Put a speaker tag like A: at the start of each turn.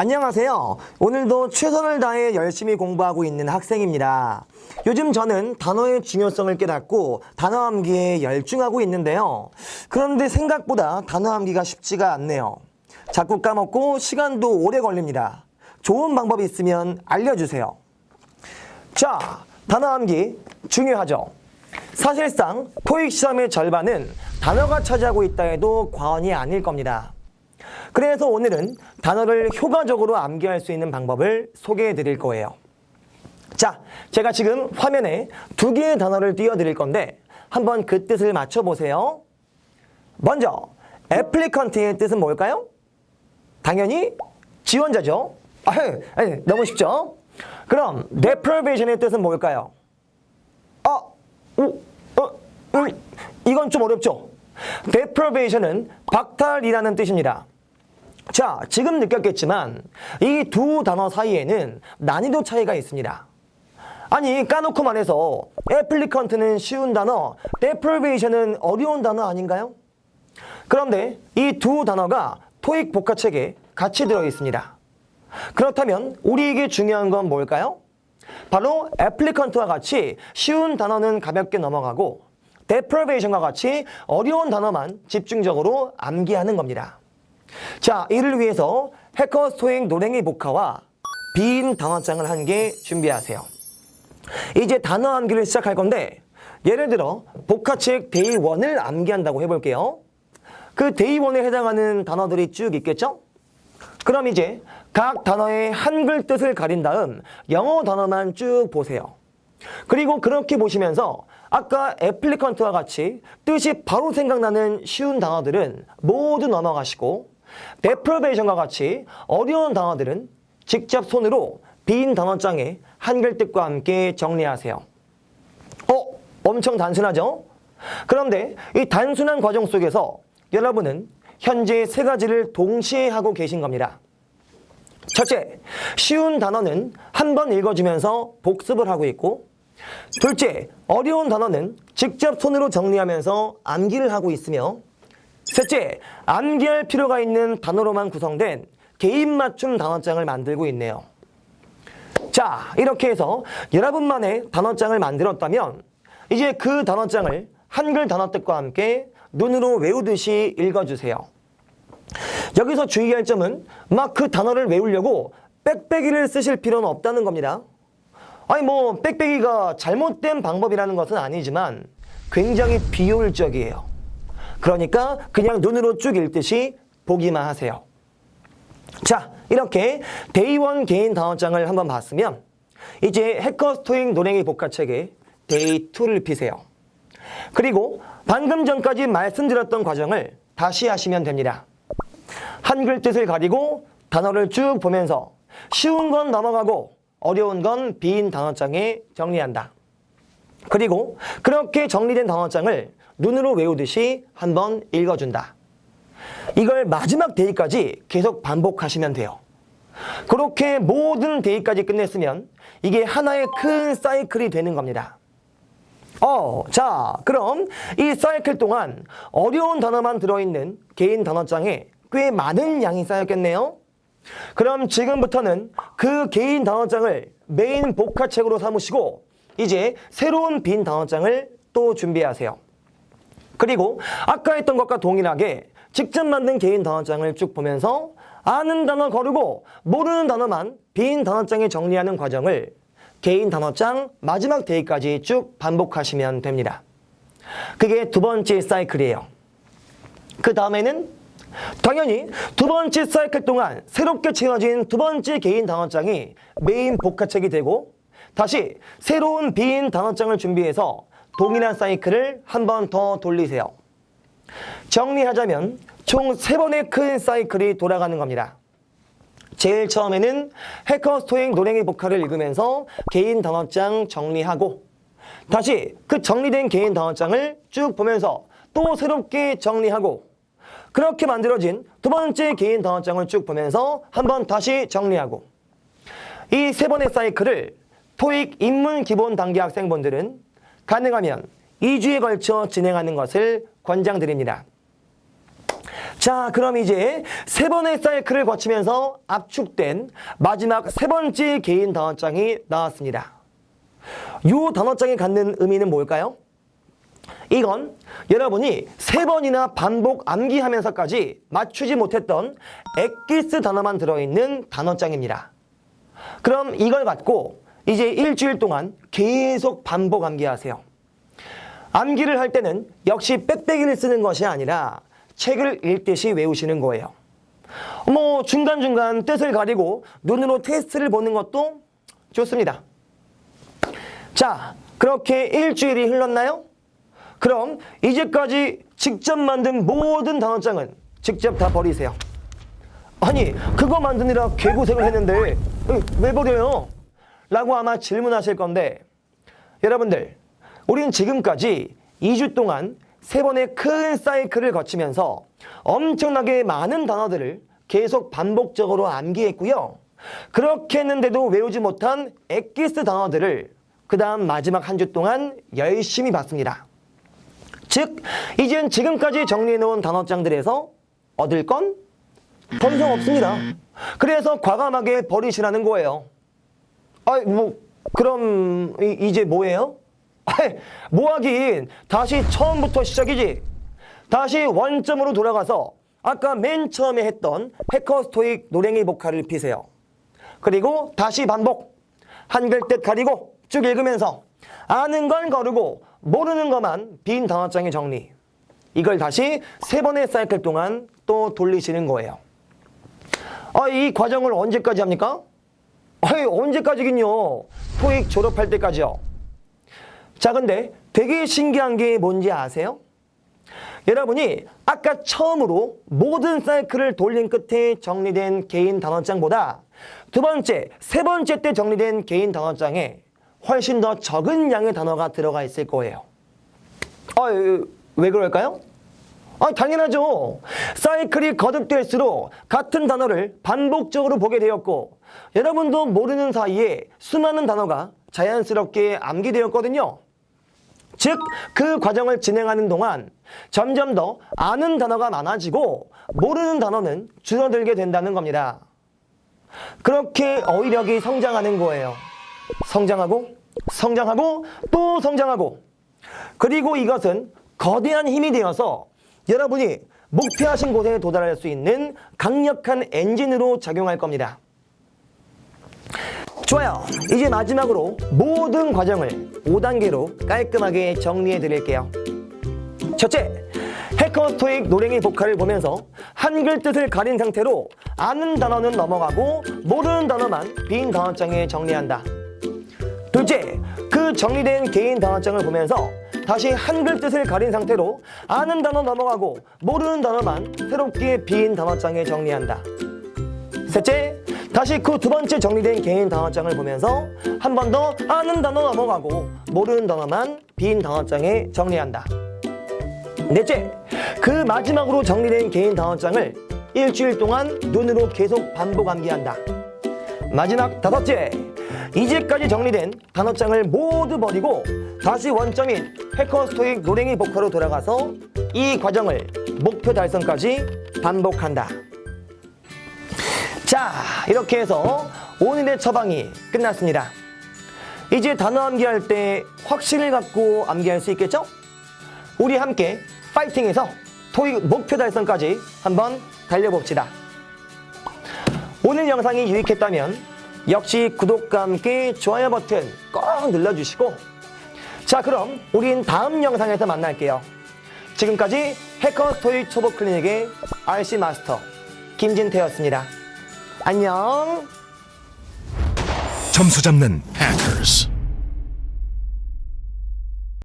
A: 안녕하세요. 오늘도 최선을 다해 열심히 공부하고 있는 학생입니다. 요즘 저는 단어의 중요성을 깨닫고 단어 암기에 열중하고 있는데요. 그런데 생각보다 단어 암기가 쉽지가 않네요. 자꾸 까먹고 시간도 오래 걸립니다. 좋은 방법이 있으면 알려주세요. 자, 단어 암기 중요하죠. 사실상 토익 시험의 절반은 단어가 차지하고 있다 해도 과언이 아닐 겁니다. 그래서 오늘은 단어를 효과적으로 암기할 수 있는 방법을 소개해 드릴 거예요. 자, 제가 지금 화면에 두 개의 단어를 띄워 드릴 건데 한번 그 뜻을 맞춰 보세요. 먼저 애플리컨트의 뜻은 뭘까요? 당연히 지원자죠. 아, 아니, 너무 쉽죠? 그럼 deprivation의 뜻은 뭘까요? 아, 오, 어, 음, 이건 좀 어렵죠? deprivation은 박탈이라는 뜻입니다. 자, 지금 느꼈겠지만 이 두 단어 사이에는 난이도 차이가 있습니다. 아니, 까놓고 말해서 applicant는 쉬운 단어, deprivation은 어려운 단어 아닌가요? 그런데 이 두 단어가 토익 복화책에 같이 들어 있습니다. 그렇다면 우리에게 중요한 건 뭘까요? 바로 applicant와 같이 쉬운 단어는 가볍게 넘어가고 deprivation과 같이 어려운 단어만 집중적으로 암기하는 겁니다. 자, 이를 위해서 해커 소행 노랭이 복화와 빈 단어장을 한 개 준비하세요. 이제 단어 암기를 시작할 건데 예를 들어 복화책 데이 1을 암기한다고 해볼게요. 그 데이 1에 해당하는 단어들이 쭉 있겠죠? 그럼 이제 각 단어의 한글 뜻을 가린 다음 영어 단어만 쭉 보세요. 그리고 그렇게 보시면서 아까 애플리컨트와 같이 뜻이 바로 생각나는 쉬운 단어들은 모두 넘어가시고 deprivation과 같이 어려운 단어들은 직접 손으로 빈 단어장에 한글 뜻과 함께 정리하세요. 어? 엄청 단순하죠? 그런데 이 단순한 과정 속에서 여러분은 현재 세 가지를 동시에 하고 계신 겁니다. 첫째, 쉬운 단어는 한 번 읽어주면서 복습을 하고 있고, 둘째, 어려운 단어는 직접 손으로 정리하면서 암기를 하고 있으며, 셋째, 암기할 필요가 있는 단어로만 구성된 개인 맞춤 단어장을 만들고 있네요. 자, 이렇게 해서 여러분만의 단어장을 만들었다면, 이제 그 단어장을 한글 단어 뜻과 함께 눈으로 외우듯이 읽어주세요. 여기서 주의할 점은 막 그 단어를 외우려고 빽빽이를 쓰실 필요는 없다는 겁니다. 아니 뭐 빽빽이가 잘못된 방법이라는 것은 아니지만 굉장히 비효율적이에요. 그러니까 그냥 눈으로 쭉 읽듯이 보기만 하세요. 자, 이렇게 데이원 개인 단어장을 한번 봤으면 이제 해커 스토잉 노랭이 복화책에 데이 2를 피세요. 그리고 방금 전까지 말씀드렸던 과정을 다시 하시면 됩니다. 한글 뜻을 가리고 단어를 쭉 보면서 쉬운 건 넘어가고 어려운 건 빈 단어장에 정리한다. 그리고 그렇게 정리된 단어장을 눈으로 외우듯이 한번 읽어준다. 이걸 마지막 데이까지 계속 반복하시면 돼요. 그렇게 모든 데이까지 끝냈으면 이게 하나의 큰 사이클이 되는 겁니다. 어, 자, 그럼 이 사이클 동안 어려운 단어만 들어있는 개인 단어장에 꽤 많은 양이 쌓였겠네요. 그럼 지금부터는 그 개인 단어장을 메인 복화책으로 삼으시고 이제 새로운 빈 단어장을 또 준비하세요. 그리고 아까 했던 것과 동일하게 직접 만든 개인 단어장을 쭉 보면서 아는 단어 거르고 모르는 단어만 빈 단어장에 정리하는 과정을 개인 단어장 마지막 데이까지 쭉 반복하시면 됩니다. 그게 두 번째 사이클이에요. 그 다음에는 당연히 두 번째 사이클 동안 새롭게 채워진 두 번째 개인 단어장이 메인 복화책이 되고 다시 새로운 빈 단어장을 준비해서 동일한 사이클을 한 번 더 돌리세요. 정리하자면 총 세 번의 큰 사이클이 돌아가는 겁니다. 제일 처음에는 해커 스토잉 노랭이 복화를 읽으면서 개인 단어장 정리하고 다시 그 정리된 개인 단어장을 쭉 보면서 또 새롭게 정리하고 그렇게 만들어진 두 번째 개인 단어장을 쭉 보면서 한번 다시 정리하고 이 세 번의 사이클을 토익 입문 기본 단계 학생분들은 가능하면 2주에 걸쳐 진행하는 것을 권장드립니다. 자, 그럼 이제 세 번의 사이클을 거치면서 압축된 마지막 세 번째 개인 단어장이 나왔습니다. 이 단어장이 갖는 의미는 뭘까요? 이건 여러분이 세 번이나 반복 암기하면서까지 맞추지 못했던 엑기스 단어만 들어있는 단어장입니다. 그럼 이걸 갖고 이제 일주일 동안 계속 반복 암기하세요. 암기를 할 때는 역시 빽빽이를 쓰는 것이 아니라 책을 읽듯이 외우시는 거예요. 뭐 중간중간 뜻을 가리고 눈으로 테스트를 보는 것도 좋습니다. 자, 그렇게 일주일이 흘렀나요? 그럼 이제까지 직접 만든 모든 단어장은 직접 다 버리세요. 아니, 그거 만드느라 개고생을 했는데 왜 버려요? 라고 아마 질문하실 건데 여러분들, 우린 지금까지 2주 동안 세 번의 큰 사이클을 거치면서 엄청나게 많은 단어들을 계속 반복적으로 암기했고요. 그렇게 했는데도 외우지 못한 엑기스 단어들을 그 다음 마지막 한 주 동안 열심히 봤습니다. 즉, 이젠 지금까지 정리해놓은 단어장들에서 얻을 건 더 이상 없습니다. 그래서 과감하게 버리시라는 거예요. 아, 뭐 그럼 이, 이제 뭐예요? 아이, 뭐 하긴 다시 처음부터 시작이지. 다시 원점으로 돌아가서 아까 맨 처음에 했던 해커 스토익 노랭이 보컬을 피세요. 그리고 다시 반복. 한글 뜻 가리고 쭉 읽으면서 아는 건 거르고 모르는 것만 빈 단어장에 정리. 이걸 다시 세 번의 사이클 동안 또 돌리시는 거예요. 아, 이 과정을 언제까지 합니까? 아이, 언제까지긴요? 토익 졸업할 때까지요. 자, 근데 되게 신기한 게 뭔지 아세요? 여러분이 아까 처음으로 모든 사이클을 돌린 끝에 정리된 개인 단어장보다 두 번째, 세 번째 때 정리된 개인 단어장에 훨씬 더 적은 양의 단어가 들어가 있을 거예요. 아, 왜 그럴까요? 아, 당연하죠. 사이클이 거듭될수록 같은 단어를 반복적으로 보게 되었고, 여러분도 모르는 사이에 수많은 단어가 자연스럽게 암기되었거든요. 즉, 그 과정을 진행하는 동안 점점 더 아는 단어가 많아지고, 모르는 단어는 줄어들게 된다는 겁니다. 그렇게 어휘력이 성장하는 거예요. 성장하고, 성장하고, 또 성장하고, 그리고 이것은 거대한 힘이 되어서 여러분이 목표하신 곳에 도달할 수 있는 강력한 엔진으로 작용할 겁니다. 좋아요. 이제 마지막으로 모든 과정을 5단계로 깔끔하게 정리해 드릴게요. 첫째, 해커 스토익 노랭이 보컬을 보면서 한글 뜻을 가린 상태로 아는 단어는 넘어가고 모르는 단어만 빈 단어장에 정리한다. 둘째, 그 정리된 개인 단어장을 보면서 다시 한글 뜻을 가린 상태로 아는 단어 넘어가고 모르는 단어만 새롭게 빈 단어장에 정리한다. 셋째, 다시 그 두 번째 정리된 개인 단어장을 보면서 한 번 더 아는 단어 넘어가고 모르는 단어만 빈 단어장에 정리한다. 넷째, 그 마지막으로 정리된 개인 단어장을 일주일 동안 눈으로 계속 반복 암기한다. 마지막 다섯째, 이제까지 정리된 단어장을 모두 버리고 다시 원점인 해커 스토익 노랭이 보컬로 돌아가서 이 과정을 목표 달성까지 반복한다. 자, 이렇게 해서 오늘의 처방이 끝났습니다. 이제 단어 암기할 때 확신을 갖고 암기할 수 있겠죠? 우리 함께 파이팅해서 토익 목표 달성까지 한번 달려봅시다. 오늘 영상이 유익했다면 역시 구독과 함께 좋아요 버튼 꼭 눌러주시고 자 그럼 우린 다음 영상에서 만날게요. 지금까지 해커 토익 초보 클리닉의 RC 마스터 김진태였습니다. 안녕.
B: 점수 잡는 Hackers.